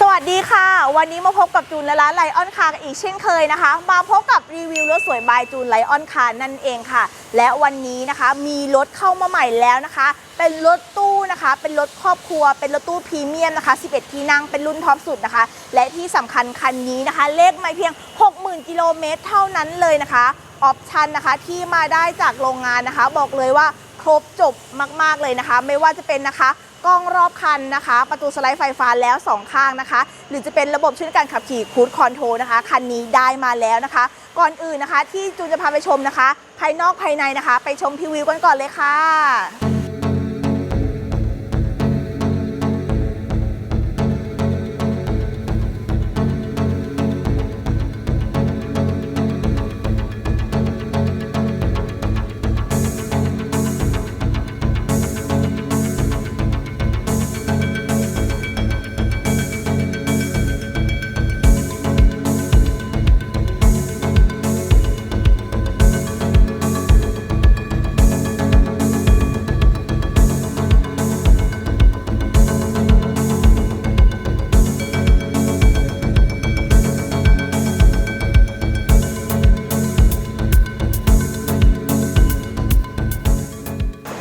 สวัสดีค่ะ วันนี้มาพบกับจูนและร้านไลออนคาร์อีกเช่นเคยนะคะ มาพบกับรีวิวรถสวยบายจูนไลออนคาร์นั่นเองค่ะ และวันนี้นะคะมีรถเข้ามาใหม่แล้วนะคะ เป็นรถตู้นะคะ เป็นรถครอบครัว เป็นรถตู้พรีเมียมนะคะ 11 ที่นั่งเป็นรุ่นท็อปสุดนะคะ และที่สำคัญคันนี้นะคะ เลขไม่เพียง 60,000 กิโลเมตรเท่านั้นเลยนะคะออปชันนะคะที่มาได้จากโรงงานนะคะ บอกเลยว่าครบจบมาก ๆเลยนะคะ ไม่ว่าจะเป็นนะคะ กล้องรอบคันนะคะ ประตูสไลด์ไฟฟ้าแล้ว 2 ข้างนะคะ หรือจะเป็นระบบช่วยการขับขี่คูดคอนโทรนะคะ คันนี้ได้มาแล้วนะคะ ก่อนอื่นนะคะ ที่จูนจะพาไปชมนะคะ ภายนอกภายในนะคะ ไปชมพรีวิวกันก่อนเลยค่ะ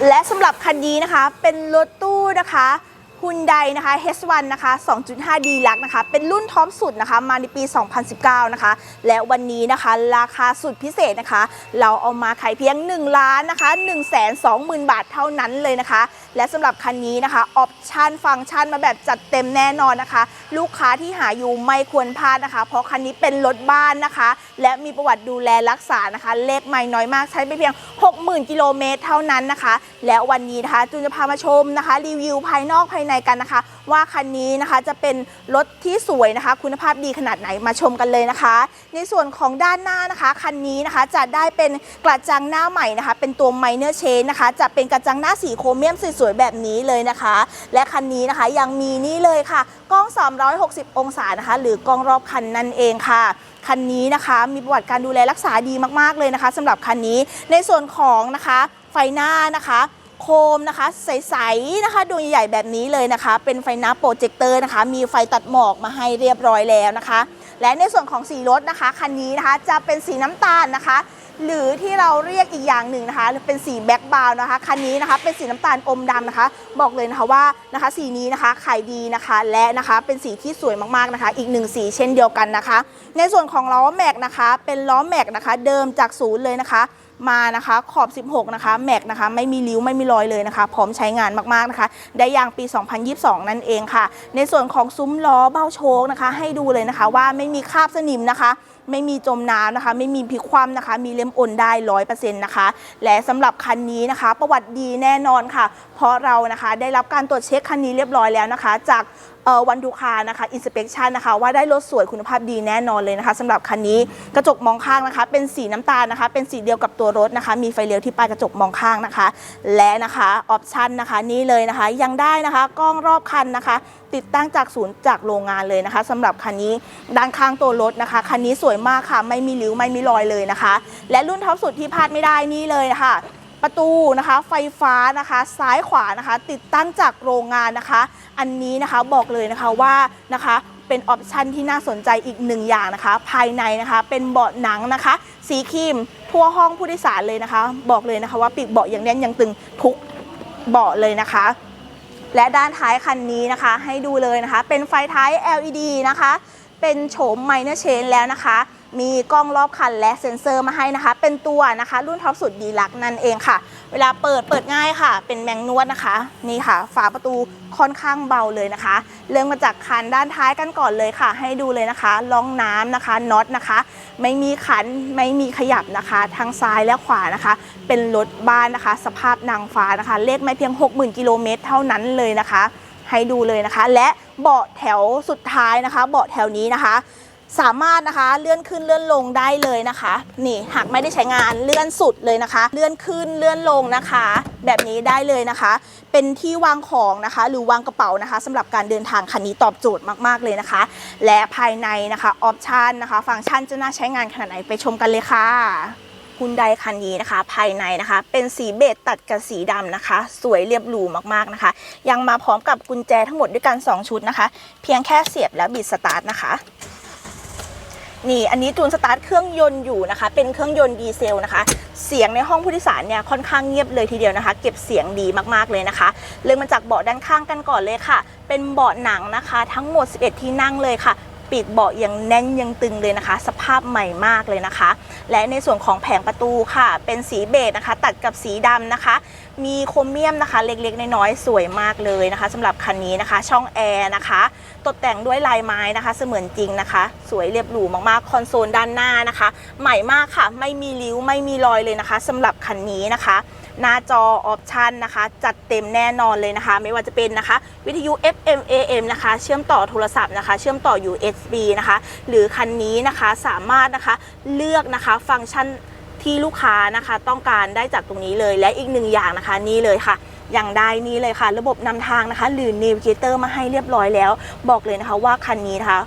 และสำหรับคันนี้นะคะเป็นรถตู้นะคะ ฮุนไดนะคะ H1 นะคะ 2.5D ลักนะคะ เป็นรุ่นท็อปสุดนะคะ มาในปี 2019 นะคะ และวันนี้นะคะราคาสุดพิเศษนะคะ เราเอามาขายเพียง 1 ล้านนะคะ1 2 0 0 0 0 บาทเท่านั้นเลยนะคะ และสำหรับคันนี้นะคะ ออปชันฟังก์ชันมาแบบจัดเต็มแน่นอนนะคะ ลูกค้าที่หาอยู่ไม่ควรพลาดนะคะ เพราะคันนี้เป็นรถบ้านนะคะ และมีประวัติดูแลรักษานะคะ เลขไม่น้อยมากใช้ไปเพียง 60,000 กิโลเมตรเท่านั้นนะคะ และวันนี้นะคะจูนจะพามาชมนะคะ รีวิวภายนอกภายในกันนะคะ ว่าคันนี้นะคะจะเป็นรถที่สวยนะคะ คุณภาพดีขนาดไหนมาชมกันเลยนะคะ ในส่วนของด้านหน้านะคะคันนี้นะคะจะได้เป็นกระจังหน้าใหม่นะคะ เป็นตัว minor change นะคะ จะเป็นกระจังหน้าสีโครเมียมสวยๆแบบนี้เลยนะคะ และคันนี้นะคะยังมีนี่เลยค่ะกล้อง 360 องศานะคะ หรือกล้องรอบคันนั่นเองค่ะคันนี้นะคะมีประวัติการดูแลรักษาดีมากๆเลยนะคะสำหรับคันนี้ในส่วนของนะคะไฟหน้านะคะ โคมนะคะใสๆนะคะดวงใหญ่ๆแบบนี้เลยนะคะ เป็นไฟหน้าโปรเจคเตอร์นะคะ มีไฟตัดหมอกมาให้เรียบร้อยแล้วนะคะ และในส่วนของสีรถนะคะคันนี้นะคะจะเป็นสีน้ำตาลนะคะ หรือที่เราเรียกอีกอย่างหนึ่งนะคะเป็นสีแบ็กบาวนะคะคันนี้นะคะเป็นสีน้ำตาลอมดำนะคะ บอกเลยนะคะว่านะคะสีนี้นะคะขายดีนะคะ และนะคะเป็นสีที่สวยมากๆนะคะ อีกหนึ่งสีเช่นเดียวกันนะคะ ในส่วนของล้อแม็กนะคะ เป็นล้อแม็กนะคะ เดิมจากศูนย์เลยนะคะ มานะคะขอบ 16 นะคะแม็กนะคะไม่มีริ้วไม่มีรอยเลยนะคะ พร้อมใช้งานมากๆนะคะ ได้ยางปี 2022 นั่นเองค่ะ ในส่วนของซุ้มล้อเบ้าโชคนะคะ ให้ดูเลยนะคะว่าไม่มีคราบสนิมนะคะไม่มีจมน้ำนะคะ ไม่มีพลิกคว่ำนะคะ มีเล่มอ่นได้ร้อยเปอร์เซ็นต์นะคะ และสำหรับคันนี้นะคะ ประวัติดีแน่นอนค่ะ เพราะเรานะคะได้รับการตรวจเช็คคันนี้เรียบร้อยแล้วนะคะ จาก วันดูคานะคะอินสเป t ชันนะคะว่าได้รถสวยคุณภาพดีแน่นอนเลยนะคะสำหรับคันนี้กระจกมองข้างนะคะ เป็นสีน้ำตาลนะคะ เป็นสีเดียวกับตัวรถนะคะ มีไฟเลี้ยวที่ปลายกระจกมองข้างนะคะ และนะคะออปชันนะคะนี่เลยนะคะยังได้นะคะกล้องรอบคันนะคะ ติดตั้งจากศูนย์จากโรงงานเลยนะคะสำหรับคันนี้ด้านข้างตัวรถนะคะคันนี้สวยมากค่ะ ไม่มีริ้วไม่มีรอยเลยนะคะ และรุ่นท็อปสุดที่พลาดไม่ได้นี่เลยนะคะ ประตูนะคะไฟฟ้านะคะซ้ายขวานะคะ ติดตั้งจากโรงงานนะคะ อันนี้นะคะบอกเลยนะคะว่านะคะเป็นออปชันที่น่าสนใจอีกหนึ่งอย่างนะคะ ภายในนะคะเป็นเบาะหนังนะคะ สีครีมทั่วห้องผู้โดยสารเลยนะคะ บอกเลยนะคะว่าปีกเบาะอย่างแน่นยังตึงทุกเบาะเลยนะคะ และด้านท้ายคันนี้นะคะ ให้ดูเลยนะคะ เป็นไฟท้าย LED นะคะ เป็นโฉม minor change แล้วนะคะ มีกล้องรอบคันและเซ็นเซอร์มาให้นะคะ เป็นตัวนะคะ รุ่นท็อปสุดดีลักนั่นเองค่ะ เวลาเปิดเปิดง่ายค่ะ เป็นแมงนวดนะคะ นี่ค่ะ ฝาประตูค่อนข้างเบาเลยนะคะ เริ่มมาจากคันด้านท้ายกันก่อนเลยค่ะ ให้ดูเลยนะคะล่องน้ำนะคะน็อตนะคะ ไม่มีขันไม่มีขยับนะคะทั้งซ้ายและขวานะคะ เป็นรถบ้านนะคะ สภาพนางฟ้านะคะ เลขไม่เพียง 60,000กิโลเมตรเท่านั้นเลยนะคะ ให้ดูเลยนะคะ และเบาะแถวสุดท้ายนะคะ เบาะแถวนี้นะคะ สามารถนะคะเลื่อนขึ้นเลื่อนลงได้เลยนะคะ นี่หากไม่ได้ใช้งานเลื่อนสุดเลยนะคะ เลื่อนขึ้นเลื่อนลงนะคะ แบบนี้ได้เลยนะคะ เป็นที่วางของนะคะ หรือวางกระเป๋านะคะสำหรับการเดินทางคันนี้ตอบโจทย์มากๆเลยนะคะ และภายในนะคะออปชันนะคะ ฟังก์ชันจะน่าใช้งานขนาดไหนไปชมกันเลยค่ะฮุนไดคันนี้นะคะ ภายในนะคะ เป็นสีเบจตัดกับสีดำนะคะ สวยเรียบหรูมากๆนะคะ ยังมาพร้อมกับกุญแจทั้งหมดด้วยกัน 2 ชุดนะคะ เพียงแค่เสียบแล้วบิดสตาร์ทนะคะ นี่อันนี้จูนสตาร์ทเครื่องยนต์อยู่นะคะ เป็นเครื่องยนต์ดีเซลนะคะ เสียงในห้องผู้โดยสารเนี่ยค่อนข้างเงียบเลยทีเดียวนะคะ เก็บเสียงดีมากๆเลยนะคะเริ่มมาจากเบาะด้านข้างกันก่อนเลยค่ะ เป็นเบาะหนังนะคะ ทั้งหมด 11 ที่นั่งเลยค่ะ ปีกเบาะยังแน่นยังตึงเลยนะคะ สภาพใหม่มากเลยนะคะ และในส่วนของแผงประตูค่ะ เป็นสีเบจนะคะ ตัดกับสีดำนะคะ มีโครเมียมนะคะ เล็กๆน้อยๆสวยมากเลยนะคะสำหรับคันนี้นะคะ ช่องแอร์นะคะ ตกแต่งด้วยลายไม้นะคะ เสมือนจริงนะคะ สวยเรียบหรูมากๆคอนโซลด้านหน้านะคะ ใหม่มากค่ะ ไม่มีริ้วไม่มีรอยเลยนะคะสำหรับคันนี้นะคะ หน้าจอออปชันนะคะ จัดเต็มแน่นอนเลยนะคะ ไม่ว่าจะเป็นนะคะ วิทยุ FM AM นะคะ เชื่อมต่อโทรศัพท์นะคะ เชื่อมต่อ USB นะคะ หรือคันนี้นะคะสามารถนะคะเลือกนะคะฟังก์ชันที่ลูกค้านะคะต้องการได้จากตรงนี้เลยและอีกหนึ่งอย่างนะคะนี่เลยค่ะ อย่างได้นี่เลยค่ะ ระบบนำทางนะคะ หรือ Navigator มาให้เรียบร้อยแล้ว บอกเลยนะคะว่าคันนี้นะคะ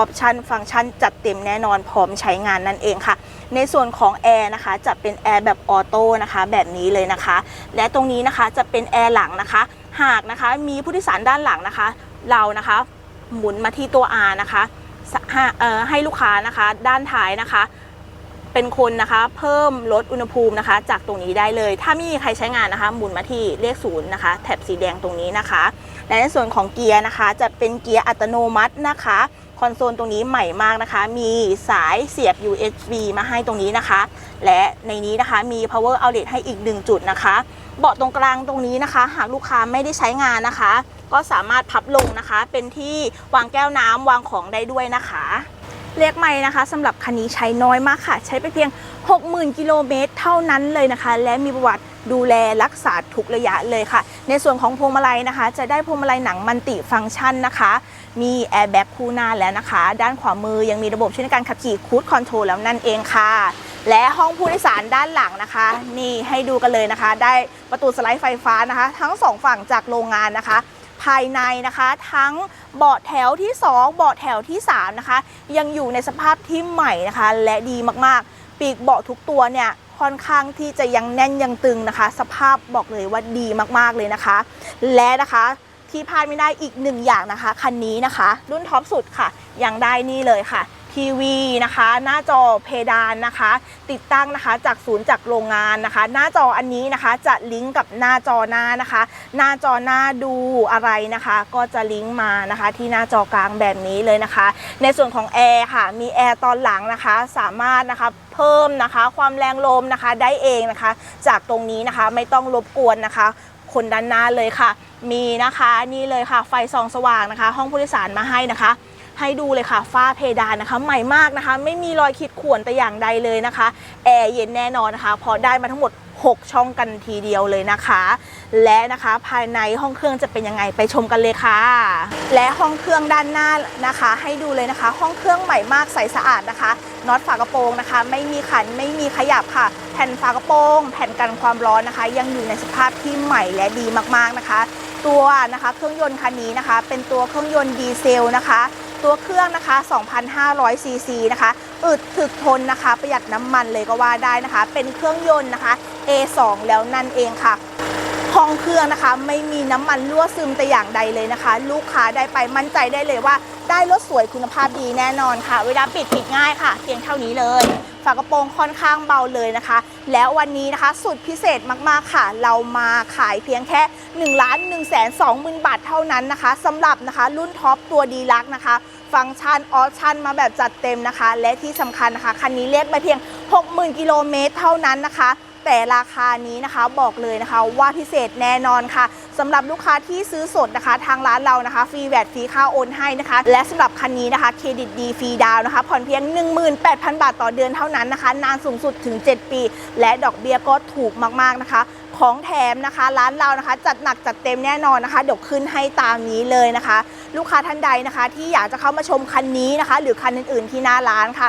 ออปชันฟังก์ชันจัดเต็มแน่นอนพร้อมใช้งานนั่นเองค่ะ ในส่วนของแอร์นะคะจะเป็นแอร์แบบออโต้นะคะแบบนี้เลยนะคะ และตรงนี้นะคะจะเป็นแอร์หลังนะคะ หากนะคะมีผู้โดยสารด้านหลังนะคะ เรานะคะหมุนมาที่ตัว R นะคะให้ลูกค้านะคะด้านท้ายนะคะ เป็นคนนะคะเพิ่มลดอุณหภูมินะคะ จากตรงนี้ได้เลย ถ้าม่มีใครใช้งานนะคะหมุนมาที่เลขศูนย์นะคะแถบสีแดงตรงนี้นะคะ และในส่วนของเกียร์นะคะ จะเป็นเกียร์อัตโนมัตินะคะ คอนโซลตรงนี้ใหม่มากนะคะ มีสายเสียบ USB มาให้ตรงนี้นะคะ และในนี้นะคะมี power outlet ให้อีก 1 จุดนะคะ เบาะตรงกลางตรงนี้นะคะ หากลูกค้าไม่ได้ใช้งานนะคะ ก็สามารถพับลงนะคะ เป็นที่วางแก้วน้ำวางของได้ด้วยนะคะเรียกไม่นะคะสำหรับคันนี้ใช้น้อยมากค่ะ ใช้ไปเพียง 60,000 กิโลเมตรเท่านั้นเลยนะคะ และมีประวัติดูแลรักษาทุกระยะเลยค่ะ ในส่วนของพวงมาลัยนะคะ จะได้พวงมาลัยหนังมันติฟังก์ชันนะคะ มีแอร์แบ็กคู่หน้าแล้วนะคะ ด้านขวามือยังมีระบบช่วยในการขับขี่คูดคอนโทรลแล้วนั่นเองค่ะ และห้องผู้โดยสารด้านหลังนะคะ นี่ให้ดูกันเลยนะคะ ได้ประตูสไลด์ไฟฟ้านะคะ ทั้งสองฝั่งจากโรงงานนะคะ ภายในนะคะทั้งเบาะแถวที่ 2 เบาะแถวที่ 3 นะคะ ยังอยู่ในสภาพที่ใหม่นะคะ และดีมากๆ ปีกเบาะทุกตัวเนี่ยค่อนข้างที่จะยังแน่นยังตึงนะคะ สภาพบอกเลยว่าดีมากๆเลยนะคะ และนะคะ ที่พลาดไม่ได้อีกหนึ่งอย่างนะคะ คันนี้นะคะ รุ่นท็อปสุดค่ะ ยังได้นี่เลยค่ะทีวีนะคะ หน้าจอเพดานนะคะ ติดตั้งนะคะจากศูนย์จากโรงงานนะคะ หน้าจออันนี้นะคะจะลิงก์กับหน้าจอหน้านะคะ หน้าจอหน้าดูอะไรนะคะ ก็จะลิงก์มานะคะ ที่หน้าจอกลางแบบนี้เลยนะคะ ในส่วนของแอร์ค่ะ มีแอร์ตอนหลังนะคะ สามารถนะคะเพิ่มนะคะความแรงลมนะคะได้เองนะคะ จากตรงนี้นะคะไม่ต้องรบกวนนะคะ คนด้านหน้าเลยค่ะ มีนะคะนี่เลยค่ะไฟส่องสว่างนะคะ ห้องผู้โดยสารมาให้นะคะ ให้ดูเลยค่ะฝ้าเพดานนะคะ ใหม่มากนะคะ ไม่มีรอยขีดข่วนแต่อย่างใดเลยนะคะแอร์เย็นแน่นอนนะคะเพอได้มาทั้งหมด 6 ช่องกันทีเดียวเลยนะคะ และนะคะภายในห้องเครื่องจะเป็นยังไงไปชมกันเลยค่ะ และห้องเครื่องด้านหน้านะคะ ให้ดูเลยนะคะ ห้องเครื่องใหม่มากใสสะอาดนะคะน็อตฝากระโปรงนะคะ ไม่มีขันไม่มีขยับค่ะ แผ่นฝากระโปรง แผ่นกันความร้อนนะคะ ยังอยู่ในสภาพที่ใหม่และดีมากๆนะคะ ตัวนะคะเครื่องยนต์คันนี้นะคะ เป็นตัวเครื่องยนต์ดีเซลนะคะ ตัวเครื่องนะคะ 2,500 ซีซีนะคะ อึดถึกทนนะคะ ประหยัดน้ำมันเลยก็ว่าได้นะคะ เป็นเครื่องยนต์นะคะ A2 แล้วนั่นเองค่ะ ห้องเครื่องนะคะ ไม่มีน้ำมันรั่วซึมแต่อย่างใดเลยนะคะ ลูกค้าได้ไปมั่นใจได้เลยว่า ได้รถสวยคุณภาพดีแน่นอนค่ะ เวลาปิดปิดง่ายค่ะเพียงเท่านี้เลย ฝากระโปรงค่อนข้างเบาเลยนะคะ แล้ววันนี้นะคะสุดพิเศษมากๆค่ะ เรามาขายเพียงแค่1ล้าน1 2 0 0 0 0บาทเท่านั้นนะคะสำหรับนะคะรุ่นท็อปตัวดีลักนะคะ ฟังก์ชันออปชันมาแบบจัดเต็มนะคะ และที่สำคัญนะคะคันนี้เรียกไปเพียง 60,000 กิโลเมตรเท่านั้นนะคะ แต่ราคานี้นะคะบอกเลยนะคะว่าพิเศษแน่นอนค่ะสำหรับลูกค้าที่ซื้อสดนะคะ ทางร้านเรานะคะฟรีแวดฟรีค่าโอนให้นะคะ และสำหรับคันนี้นะคะเครดิตดีฟรีดาวน์นะคะ ผ่อนเพียง 18,000 บาทต่อเดือนเท่านั้นนะคะ นานสูงสุดถึง 7 ปี และดอกเบี้ยก็ถูกมากๆนะคะของแถมนะคะร้านเรานะคะจัดหนักจัดเต็มแน่นอนนะคะเดี๋ยวขึ้นให้ตามนี้เลยนะคะ ลูกค้าท่านใดนะคะ ที่อยากจะเข้ามาชมคันนี้นะคะ หรือคันอื่นๆที่หน้าร้านค่ะ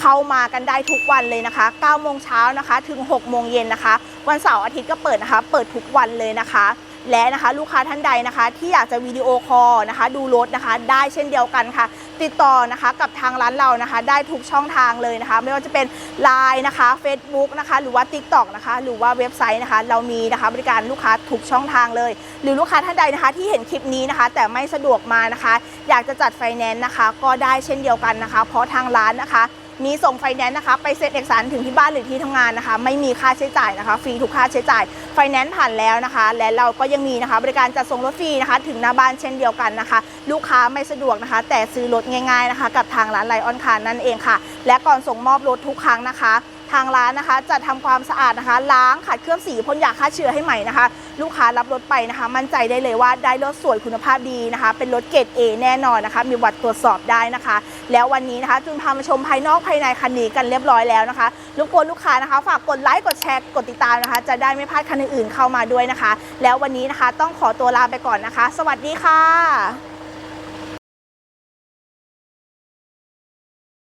เข้ามากันได้ทุกวันเลยนะคะ9โมงเช้านะคะถึง 6 โมงเย็นนะคะ วันเสาร์อาทิตย์ก็เปิดนะคะ เปิดทุกวันเลยนะคะ และนะคะลูกค้าท่านใดนะคะ ที่อยากจะวิดีโอคอลนะคะ ดูรถนะคะ ได้เช่นเดียวกันค่ะ ติดต่อนะคะกับทางร้านเรานะคะ ได้ทุกช่องทางเลยนะคะ ไม่ว่าจะเป็น Line นะคะ Facebook นะคะ หรือว่า TikTok นะคะ หรือว่าเว็บไซต์นะคะ เรามีนะคะบริการลูกค้าทุกช่องทางเลย หรือลูกค้าท่านใดนะคะ ที่เห็นคลิปนี้นะคะ แต่ไม่สะดวกมานะคะ อยากจะจัดไฟแนนซ์นะคะ ก็ได้เช่นเดียวกันนะคะ เพราะทางร้านนะคะ มีส่งไฟแนนซ์นะคะ ไปเซ็นเอกสารถึงที่บ้านหรือที่ทำงานนะคะ ไม่มีค่าใช้จ่ายนะคะ ฟรีทุกค่าใช้จ่าย ไฟแนนซ์ผ่านแล้วนะคะ และเราก็ยังมีนะคะ บริการจัดส่งรถฟรีนะคะ ถึงหน้าบ้านเช่นเดียวกันนะคะ ลูกค้าไม่สะดวกนะคะ แต่ซื้อรถง่าย ๆนะคะ กับทางร้านไลออนคาร์นั่นเองค่ะ และก่อนส่งมอบรถทุกครั้งนะคะ ทางร้านนะคะจะทำความสะอาดนะคะ ล้างขัดเคลือบสีพ่นยาฆ่าเชื้อให้ใหม่นะคะ ลูกค้ารับรถไปนะคะ มั่นใจได้เลยว่าได้รถสวยคุณภาพดีนะคะ เป็นรถเกรด A แน่นอนนะคะ มีวัดตรวจสอบได้นะคะ แล้ววันนี้นะคะจุนพามาชมภายนอกภายในคันนี้กันเรียบร้อยแล้วนะคะรบกวนลูกค้านะคะ ฝากกดไลค์กดแชร์กดติดตามนะคะ จะได้ไม่พลาดคันอื่นๆเข้ามาด้วยนะคะ แล้ววันนี้นะคะต้องขอตัวลาไปก่อนนะคะ สวัสดีค่ะ